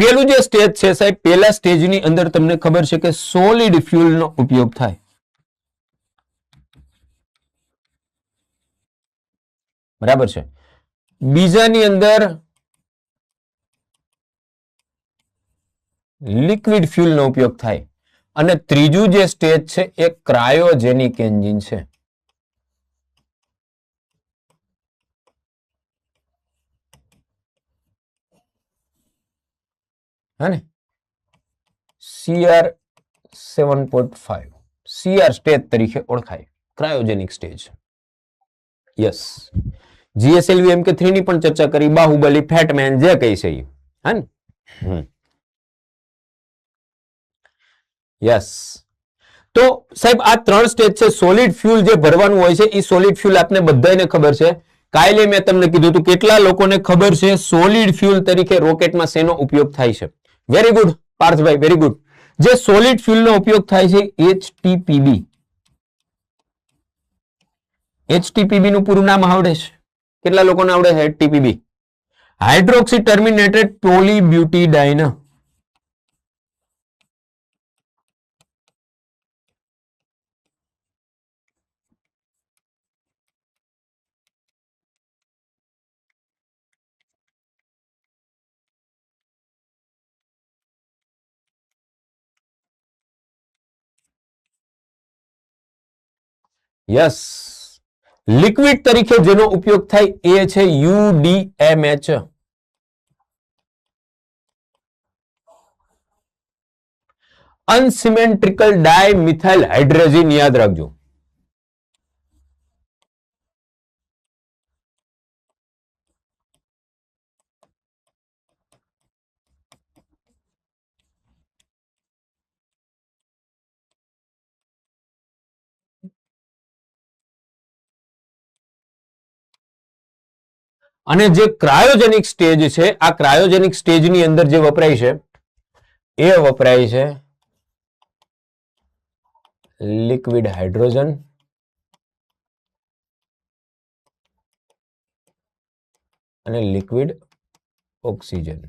પેલું જે સ્ટેજ છે સાહેબ, પેલા સ્ટેજની અંદર તમને ખબર છે કે સોલિડ ફ્યુલનો ઉપયોગ થાય. બરાબર છે. બીજાની અંદર લિક્વિડ ફ્યુલનો ઉપયોગ થાય. અને ત્રીજું જે સ્ટેજ છે એ ક્રાયોજેનિક એન્જિન છે. હે CR seven point five CR stage તરીકે ઓળખાય. Cryogenic stage yes GSLV M K three ની પણ ચર્ચા કરી. બાહુબલી ફેટમેન જે કહી છે હે ને? યસ તો સાહેબ, આ ત્રણ સ્ટેજ છે. સોલિડ ફ્યુલ જે ભરવાનું હોય છે એ સોલિડ ફ્યુલ આપને બધાને ખબર છે. કાલે મેં તમને કીધું હતું, કેટલા લોકોને ખબર છે સોલિડ ફ્યુલ તરીકે રોકેટમાં શેનો ઉપયોગ થાય છે? વેરી ગુડ પાર્થભાઈ વેરી ગુડ જે સોલિડ ફ્યુલનો ઉપયોગ થાય છે એચટીપીબી એચટીપીબી નું પૂરું નામ આવડે છે. કેટલા લોકોને આવડે છે HTPB hydroxy terminated polybutadiene yes liquid તરીકે જેનો ઉપયોગ થાય એ છે યુડીએમએચ અનસિમેન્ટ્રિકલ ડાયમિથાઇલ હાઇડ્રોજન યાદ રાખજો. અને જે ક્રાયોજેનિક સ્ટેજ છે, આ ક્રાયોજેનિક સ્ટેજની અંદર જે વપરાય છે, એ વપરાય છે લિક્વિડ હાઇડ્રોજન. અને લિક્વિડ ઓક્સિજન.